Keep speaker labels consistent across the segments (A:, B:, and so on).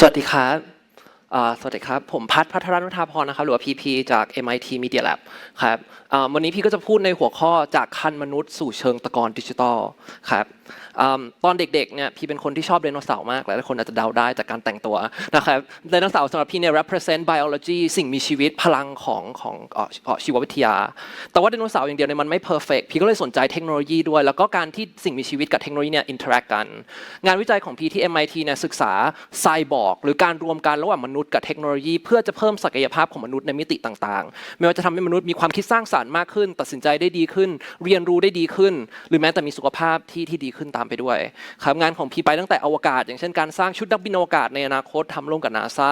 A: สวัสดีครับ สวัสดีครับ ผมพัฒพัทรนุธาพรนะครับหรือว่า PP จาก MIT Media Lab ครับวันนี้พี่ก็จะพูดในหัวข้อจากคันมนุษย์สู่เชิงตะกอนดิจิทัลครับตอนเด็กๆเนี่ยพี่เป็นคนที่ชอบไดโนเสาร์มากหลายคนอาจจะเดาได้จากการแต่งตัวนะครับไดโนเสาร์สำหรับพี่เนี่ย represent biology สิ่งมีชีวิตพลังของของชีววิทยา แต่ว่าไดโนเสาร์อย่างเดียวเนี่ยมันไม่ perfect พี่ก็เลยสนใจเทคโนโลยีด้วย แล้วก็การที่สิ่งมีชีวิตกับเทคโนโลยีเนี่ย interact กัน งานวิจัยของพี่ที่ MIT เนี่ยศึกษาไซบอร์กหรือการรวมกันระหว่างมนุษย์กับเทคโนโลยี เพื่อจะเพิ่มศักยภาพของมนุษย์ในมิติต่างๆ ไม่ว่าจะทำให้มนุษย์มีความคิดสร้างสรรค์มากขึ้น ตัดสินใจได้ดีขึ้น เรียนรู้ได้ดีขึ้น หรือแม้แต่มีสุขภาพที่ที่ดีขึ้นตามไปด้วยครับงานของพีไปตั้งแต่อวกาศ อย่างเช่นการสร้างชุดนักบินอวกาศในอนาคตทำร่วมกับนาซา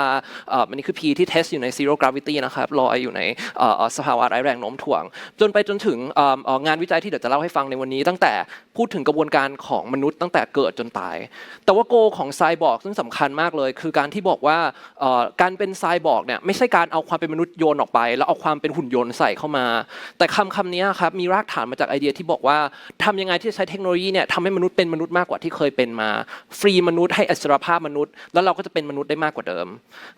A: อันนี้คือพีที่เทสอยู่ใน zero gravity นะครับลอยอยู่ในอ่อเอ่อสภาวะไร้แรงโน้มถ่วง จนไปจนถึงอ่อเอ่องานวิจัยที่เดี๋ยวจะเล่าให้ฟังในวันนี้ ตั้งแต่พูดถึงกระบวนการของมนุษย์ตั้งแต่เกิดจนตาย แต่ว่าโกของไซบอร์กซึ่งสำคัญมากเลย คือการที่บอกว่าอ่การเป็นไซบอร์กเนี่ยไม่ใช่การเอาความเป็นมนุษย์โยนออกไป แล้วเอาความเป็นหุ่นยนต์ใส่เข้ามา แต่คำคำนี้ครับมีรากฐานมาจากไอเดียที่บอกว่าทำยังไงที่จะใช้เทคโนโลยีเนี่ยทำให้มนุษย์เป็นมนุษย์มากกว่าที่เคยเป็นมา ฟรีมนุษย์ให้อิสรภาพมนุษย์ แล้วเราก็จะเป็นมนุษย์ได้มากกว่าเดิม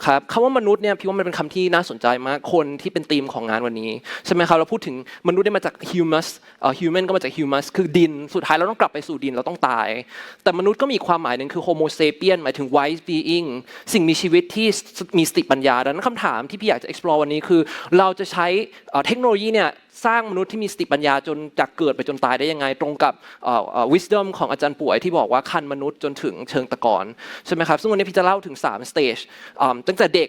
A: ครับคำว่ามนุษย์เนี่ยพี่ว่ามันเป็นคำที่น่าสนใจมากคนที่เป็นธีมของงานวันนี้ใช่ไหมครับเราพูดถึงมนุษย์ได้มาจาก humus เอ่อ human ก็มาจาก humus คือดิน สุดท้ายเราต้องกลับไปสู่ดินเราต้องตาย แต่มนุษย์ก็มีความหมายหนึ่งคือ homo sapien หมายถึง wise being สิ่งมีชีวิตที่มีสติปัญญาดังนั้นคำถามที่พี่อยากจะ explore วันนี้คือ เราจะใช้เทคโนโลยีเนี่ยสร้างมนุษย์ที่มีสติปัญญาจนจากเกิดไปจนตายได้ยังไง ตรงกับ wisdom ของอาจารย์ป่วยที่บอกว่าคันมนุษย์จนถึงเชิงตะกอนใช่ไหมครับซึ่งวันนี้พี่จะเล่าถึง3 stage ตั้งแต่เด็ก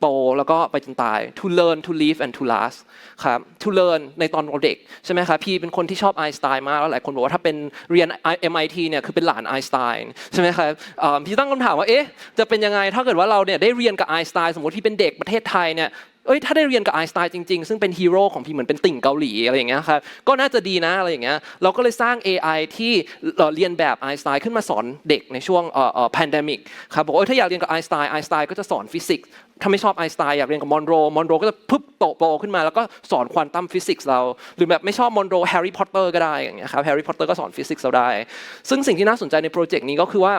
A: โตแล้วก็ไปจนตาย to learn to live and to last ครับ to learn ในตอนเราเด็กใช่ไหมครับพี่เป็นคนที่ชอบไอน์สไตน์มากแล้วหลายคนบอกว่าถ้าเป็นเรียน MIT เนี่ยคือเป็นหลานไอน์สไตน์ใช่ไหมครับพี่ตั้งคำถามว่าเอ๊ะจะเป็นยังไงถ้าเกิดว่าเราเนี่ยได้เรียนกับไอน์สไตน์สมมติที่เป็นเด็กประเทศไทยเนี่ยเอ้ยถ้าได้เรียนกับไอน์สไตน์จริงๆ ซึ่งเป็นฮีโร่ของพี่เหมือนเป็นติ่งเกาหลีอะไรอย่างเงี้ยครับก็น่าจะดีนะอะไรอย่างเงี้ยเราก็เลยสร้าง AI ที่เรียนแบบไอน์สไตน์ขึ้นมาสอนเด็กในช่วงเอ่อเอ่อ pandemic ครับบอกว่าเอ้ยถ้าอยากเรียนกับไอน์สไตน์ไอน์สไตน์ก็จะสอนฟิสิกส์ ถ้าไม่ชอบไอน์สไตน์อยากเรียนกับมอนโร มอนโรก็จะพึบโตโปขึ้นมาแล้วก็สอนควอนตัมฟิสิกส์เรา หรือแบบไม่ชอบมอนโรแฮร์รี่พอตเตอร์ก็ได้อย่างเงี้ยครับแฮร์รี่พอตเตอร์ก็สอนฟิสิกส์เราได้ ซึ่งสิ่งที่น่าสนใจในโปรเจกต์นี้ก็คือว่า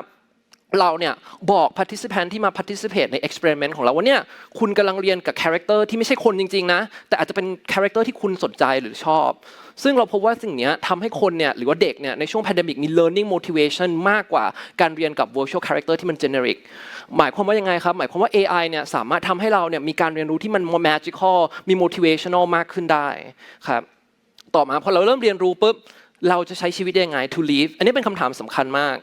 A: เราเนี่ยบอก participant ที่มา participate ใน experiment ของเราว่าเนี่ยคุณกำลังเรียนกับ character ที่ไม่ใช่คนจริงๆนะ แต่อาจจะเป็น character ที่คุณสนใจหรือชอบ ซึ่งเราพบว่าสิ่งนี้ทำให้คนเนี่ยหรือว่าเด็กเนี่ยในช่วง pandemic มี learning motivation มากกว่าการเรียนกับ virtual character ที่มัน generic หมายความว่ายังไงครับ หมายความว่า AI เนี่ยสามารถทำให้เราเนี่ยมีการเรียนรู้ที่มัน more magical มี motivational มากขึ้นได้ครับต่อมาพอเราเริ่มเรียนรู้ปุ๊บเราจะใช้ชีวิตยังไง to live อันนี้เป็นคำถามสำคัญมาก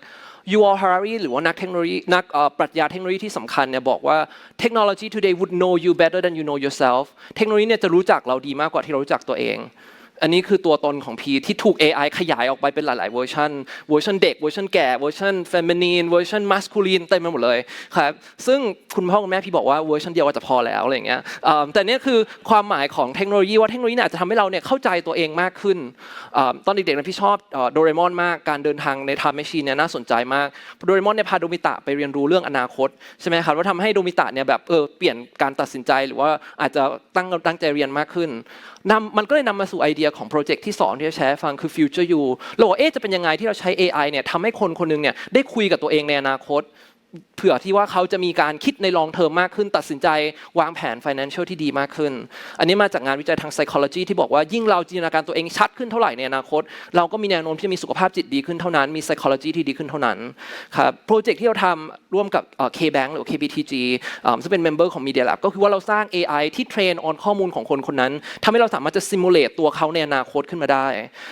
A: ยูออลฮาร์รีหรือว่านักเทคโนโลยีนักปรัชญาเทคโนโลยีที่สำคัญเนี่ยบอกว่า technology today would know you better than you know yourself เทคโนโลยีเนี่ยจะรู้จักเราดีมากกว่าที่เรารู้จักตัวเอง อันนี้คือตัวตนของพีที่ถูก AI ขยายออกไปเป็นหลาย ๆ เวอร์ชันเวอร์ชันเด็กเวอร์ชันแก่เวอร์ชันเฟมินีนเวอร์ชันมัสคูลีนเต็มไปหมดเลยครับซึ่งคุณพ่อคุณแม่พี่บอกว่าเวอร์ชันเดียวก็จะพอแล้วอะไรอย่างเงี้ยแต่นี่คือความหมายของเทคโนโลยีว่าเทคโนโลยีอาจจะทำให้เราเนี่ยเข้าใจตัวเองมากขึ้นตอนเด็กๆนะพี่ชอบโดเรมอนมากการเดินทางในไทม์แมชชีนเนี่ยน่าสนใจมากโดเรมอนเนี่ยพาโดมิตะไปเรียนรู้เรื่องอนาคตใช่ไหมครับว่าทำให้โดมิตะเนี่ยแบบเออเปลี่ยนการตัดสินใจหรือว่าอาจจะตั้งตั้งใจเรียนมากขึ้นนำมันก็เลยนำมาสู่ไอเดียของโปรเจกต์ที่สองที่จะแชร์ฟังคือ Future You เราบอกเอ๊ะจะเป็นยังไงที่เราใช้ AI เนี่ยทำให้คนคนหนึงเนี่ยได้คุยกับตัวเองในอนาคตเผื่อที่ว่าเขาจะมีการคิดในลองเทอมมากขึ้น ตัดสินใจวางแผน financial ที่ดีมากขึ้น อันนี้มาจากงานวิจัยทาง psychology ที่บอกว่ายิ่งเราจินตนาการตัวเองชัดขึ้นเท่าไหร่ในอนาคต เราก็มีแนวโน้มที่จะมีสุขภาพจิตดีขึ้นเท่านั้นมี psychology ที่ดีขึ้นเท่านั้นครับโปรเจกต์ที่เราทำร่วมกับเอ่อ K-Bank หรือ KBTG ซึ่งเป็น member ของ Media Lab ก็คือว่าเราสร้าง AI ที่เทรน on ข้อมูลของคนคนนั้นทำให้เราสามารถจะ simulate ตัวเขาในอนาคตขึ้นมาได้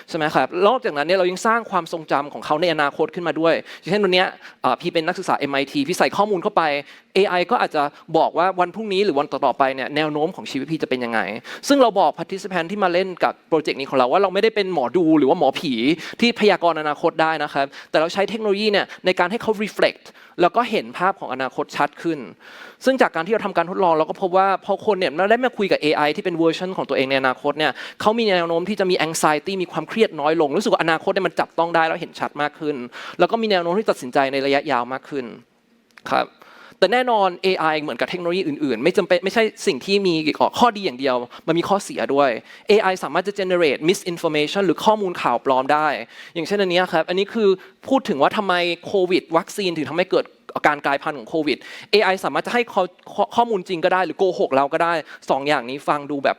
A: ใช่ไหมครับนอกจากนั้นเนี่ยเรายังสร้างความทรงจำของเขาในอนาคตขึ้นมาด้วยเช่นวันนี้พี่เป็นนักศึกษา MIT พี่ใส่ข้อมูลเข้าไป AI ก็อาจจะบอกว่าวันพรุ่งนี้หรือวันต่อๆไปเนี่ยแนวโน้มของชีวิตพี่จะเป็นยังไง ซึ่งเราบอก participant ที่มาเล่นกับโปรเจกต์นี้ของเราว่าเราไม่ได้เป็นหมอดูหรือว่าหมอผีที่พยากรณ์อนาคตได้นะครับ แต่เราใช้เทคโนโลยีเนี่ยในการให้เขา reflect แล้วก็เห็นภาพของอนาคตชัดขึ้น ซึ่งจากการที่เราทำการทดลองเราก็พบว่าพอคนเนี่ยได้มาคุยกับ AI ที่เป็นเวอร์ชันของตัวเองในอนาคตเนี่ยเขามีแนวโน้มที่จะมี anxiety มีความเครียดน้อยลง รู้สึกว่าอนาคตเนี่ยมันจับต้องได้แล้วเห็นชัดมากขึ้น แล้วก็มีแนวโน้มที่ตัดสินใจในระยะยาวมากขึ้น ครับแต่แน่นอน AI เหมือนกับเทคโนโลยีอื่นๆ ไม่จำเป็นไม่ใช่สิ่งที่มีข้อดีอย่างเดียว มันมีข้อเสียด้วย AI สามารถจะ generate misinformation หรือข้อมูลข่าวปลอมได้ อย่างเช่นอันนี้ครับ อันนี้คือพูดถึงว่าทำไมโควิด วัคซีนถึงทำให้เกิดการกลายพันธุ์ของโควิด AI สามารถจะให้ข้อมูลจริงก็ได้ หรือโกหกเราก็ได้สองอย่างนี้ฟังดูแบบ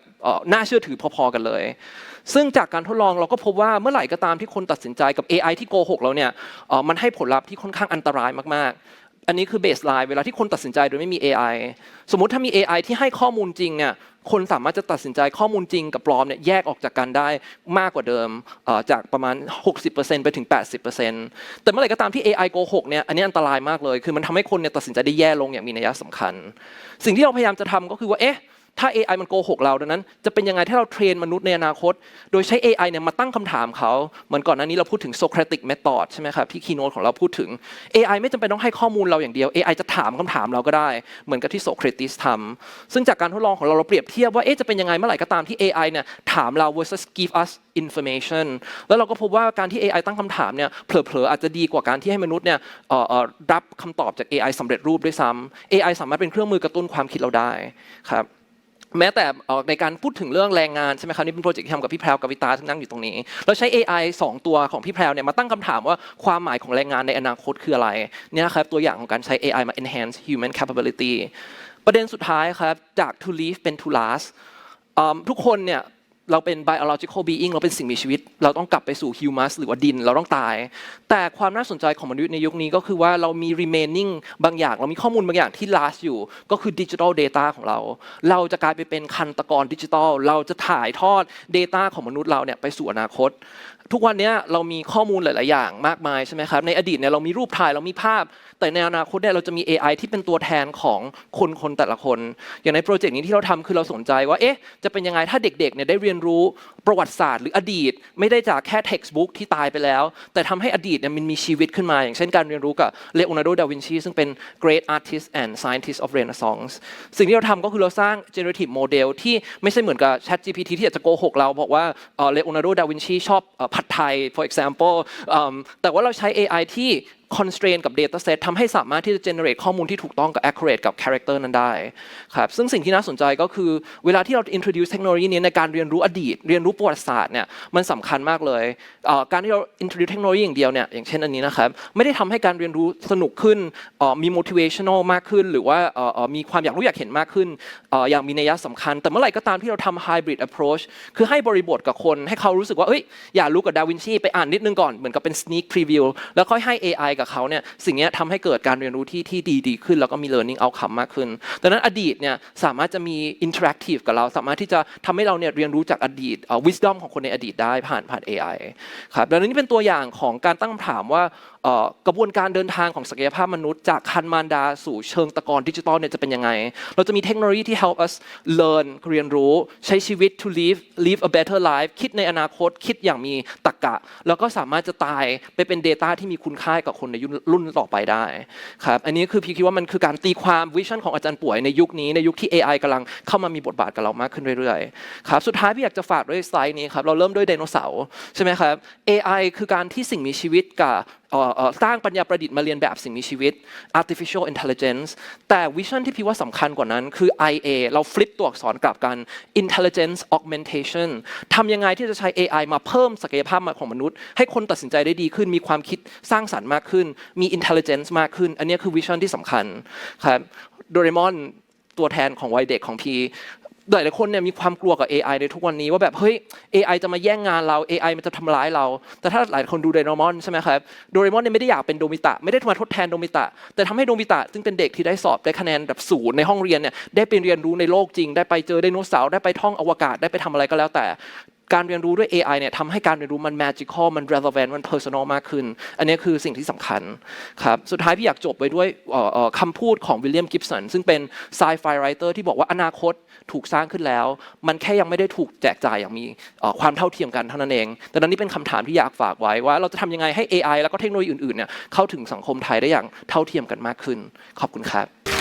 A: น่าเชื่อถือพอๆกันเลย ซึ่งจากการทดลองเราก็พบว่าเมื่อไหร่ก็ตามที่คนตัดสินใจกับ AI ที่โกหกเราเนี่ยมันให้ผลลัพธ์ที่ค่อนข้างอันตรายมากๆ อันนี้คือเบสไลน์เวลาที่คนตัดสินใจโดยไม่มี AI สมมุติถ้ามี AI ที่ให้ข้อมูลจริงเนี่ยคนสามารถจะตัดสินใจข้อมูลจริงกับปลอมเนี่ยแยกออกจากกันได้มากกว่าเดิมจากประมาณ 60%ไปถึง 80%แต่เมื่อไหร่ก็ตามที่ AI โกหกเนี่ยอันนี้อันตรายมากเลย คือมันทำให้คนเนี่ยตัดสินใจได้แย่ลงอย่างมีนัยสำคัญ สิ่งที่เราพยายามจะทำก็คือว่าเอ๊ะ ถ้า AI มันโกหกเราดังนั้น จะเป็นยังไงถ้าเราเทรนมนุษย์ในอนาคต โดยใช้ AI เนี่ยมาตั้งคำถามเขา เหมือนก่อนหน้านี้เราพูดถึง Socratic Method ใช่ไหมครับที่คีโนตของเราพูดถึง AI ไม่จำเป็นต้องให้ข้อมูลเราอย่างเดียว AI จะถามคำถามเราก็ได้ เหมือนกับที่โสเครติสทำซึ่งจากการทดลองของเราเราเปรียบเทียบว่าเอ๊ะจะเป็นยังไงเมื่อไหร่ก็ตามที่ AI เนี่ยถามเรา versus give us information แล้วเราก็พบว่าการที่ AI ตั้งคำถามเนี่ยเผลอๆอาจจะดีกว่าการที่ให้มนุษย์เนี่ยรับคำตอบจาก AI สำเร็จรูปด้วยซ้ำ AI สามารถเป็นเครื่องมือกระตุ้นความคิดเราได้ครับ แม้แต่ในการพูดถึงเรื่องแรงงานใช่ไหมครับนี่เป็นโปรเจกต์ที่ทำกับพี่แพรวกับวิตาที่นั่งอยู่ตรงนี้เราใช้ AI 2 ตัวของพี่แพรวเนี่ยมาตั้งคำถามว่าความหมายของแรงงานในอนาคตคืออะไรเนี่ยครับตัวอย่างของการใช้ AI มา enhance human capability ประเด็นสุดท้ายครับจาก to live เป็น to last ทุกคนเนี่ย เราเป็น biological being เราเป็นสิ่งมีชีวิต เราต้องกลับไปสู่ humus หรือว่าดิน เราต้องตาย แต่ความน่าสนใจของมนุษย์ในยุคนี้ก็คือว่าเรามี remaining บางอย่าง เรามีข้อมูลบางอย่างที่ last อยู่ ก็คือ digital data ของเรา เราจะกลายไปเป็นคันตะกรดิจิทัล เราจะถ่ายทอด data ของมนุษย์เราเนี่ยไปสู่อนาคต ทุกวันนี้เรามีข้อมูลหลาย ๆ อย่างมากมายใช่ไหมครับ ในอดีตเนี่ยเรามีรูปถ่าย เรามีภาพ แต่ในอนาคตเนี่ยเราจะมี AI ที่เป็นตัวแทนของคนคนแต่ละคน อย่างในโปรเจกต์นี้ที่เราทำคือเราสนใจว่า เอ๊ะ จะเป็นยังไงถ้าเด็ก ๆ เนี่ยได้เรียนรู้ประวัติศาสตร์หรืออดีต ไม่ได้จากแค่ textbook ที่ตายไปแล้ว แต่ทำให้อดีตเนี่ยมันมีชีวิตขึ้นมา อย่างเช่นการเรียนรู้กับเลโอนาร์โด ดาวินชี ซึ่งเป็น great artist and scientist of Renaissance สิ่งที่เราทำก็คือเราสร้าง generative model ที่ไม่ใช่เหมือนกับ Chat GPT ที่อาจจะโกหกเราบอกว่าเลโอนาร์โด ดาวินชีชอบผัดไทย for example แต่ว่าเราใช้ AI ที่ constraint กับ data set ทำให้สามารถที่จะ generate ข้อมูลที่ถูกต้องกับ accurate กับ character นั้นได้ครับซึ่งสิ่งที่น่าสนใจก็คือเวลาที่เรา introduce เทคโนโลยีนี้ในการเรียนรู้อดีต เรียนรู้ประวัติศาสตร์เนี่ยมันสำคัญมากเลยการที่เรา introduce เทคโนโลยีอย่างเดียวเนี่ยอย่างเช่นอันนี้นะครับไม่ได้ทำให้การเรียนรู้สนุกขึ้นมี motivational มากขึ้น หรือว่ามีความอยากรู้อยากเห็นมากขึ้นเอ่ออย่างมีนัยสำคัญ แต่เมื่อไหร่ก็ตามที่เราทำ hybrid approach คือให้บริบทกับคนให้เขารู้สึกว่าเอ้ยอยากรู้กับดาวินชีไปอ่านนิดนึงก่อนเหมือนกับเป็น sneak preview แล้วค่อยให้ AI กับเขาเนี่ยสิ่งนี้ทำให้เกิดการเรียนรู้ที่ที่ดีดีขึ้น แล้วก็มี learning outcome มากขึ้นดังนั้นอดีตเนี่ยสามารถจะมี interactive กับเรา สามารถที่จะทำให้เราเนี่ยเรียนรู้จากอดีต wisdom ของคนในอดีตได้ผ่านผ่าน AI ครับดังนั้นนี่เป็นตัวอย่างของการตั้งคำถามว่า กระบวนการเดินทางของศักยภาพมนุษย์ จากคันมารดาสู่เชิงตะกอนดิจิตอลเนี่ยจะเป็นยังไง เราจะมีเทคโนโลยีที่ help us learn เรียนรู้ใช้ชีวิต to live live a better life คิดในอนาคตคิดอย่างมีตรรกะ แล้วก็สามารถจะตายไปเป็น Data ที่มีคุณค่ากับคนในยุครุ่นต่อไปได้ครับอันนี้คือพี่คิดว่ามันคือการตีความวิชั่นของอาจารย์ป่วยในยุคนี้ในยุคที่ AI กำลังเข้ามามีบทบาทกับเรามากขึ้นเรื่อยๆครับสุดท้ายพี่อยากจะฝากด้วยสไลด์นี้ครับเราเริ่มด้วยไดโนเสาร์ใช่ไหมครับ AI คือการที่สิ่งมีชีวิตกับสร้างปัญญาประดิษฐ์มาเรียนแบบสิ่งมีชีวิต artificial intelligence แต่วิชั่นที่พี่ว่าสำคัญกว่านั้นคือ IA เราฟลิปตัวอักษรกลับกัน intelligence augmentation ทำยังไงที่จะใช้ AI มาเพิ่มศักยภาพของมนุษย์ ให้คนตัดสินใจได้ดีขึ้น มีความคิดสร้างสรรค์มากขึ้น มี intelligence มากขึ้น อันนี้คือวิชั่นที่สำคัญครับโดเรมอนตัวแทนของวัยเด็กของพี หลายๆคนเนี่ยมีความกลัวกับ AI ในทุกวันนี้ว่าแบบเฮ้ย AI จะมาแย่งงานเรา AI มันจะทำร้ายเรา แต่ถ้าหลายคนดูโดเรมอนใช่ไหมครับโดเรมอนเนี่ยไม่ได้อยากเป็นโดมิตะไม่ได้มาทดแทนโดมิตะ แต่ทำให้โดมิตะซึ่งเป็นเด็กที่ได้สอบได้คะแนนแบบศูนย์ในห้องเรียนเนี่ยได้ไปเรียนรู้ในโลกจริง ได้ไปเจอไดโนเสาร์ได้ไปท่องอวกาศได้ไปทำอะไรก็แล้วแต่ การเรียนรู้ด้วย AI เนี่ยทำให้การเรียนรู้มัน magical มัน relevant มัน personal มากขึ้น อันนี้คือสิ่งที่สำคัญครับสุดท้ายพี่อยากจบไว้ด้วยคำพูดของวิลเลียมกิฟสันซึ่งเป็น sci-fi writer ที่บอกว่าอนาคตถูกสร้างขึ้นแล้ว มันแค่ยังไม่ได้ถูกแจกจ่ายอย่างมีความเท่าเทียมกันเท่านั้นเอง แต่นั้นนี่เป็นคำถามที่อยากฝากไว้ว่า เราจะทำยังไงให้ AI แล้วก็เทคโนโลยีอื่นๆเนี่ยเข้าถึงสังคมไทยได้อย่างเท่าเทียมกันมากขึ้น ขอบคุณครับ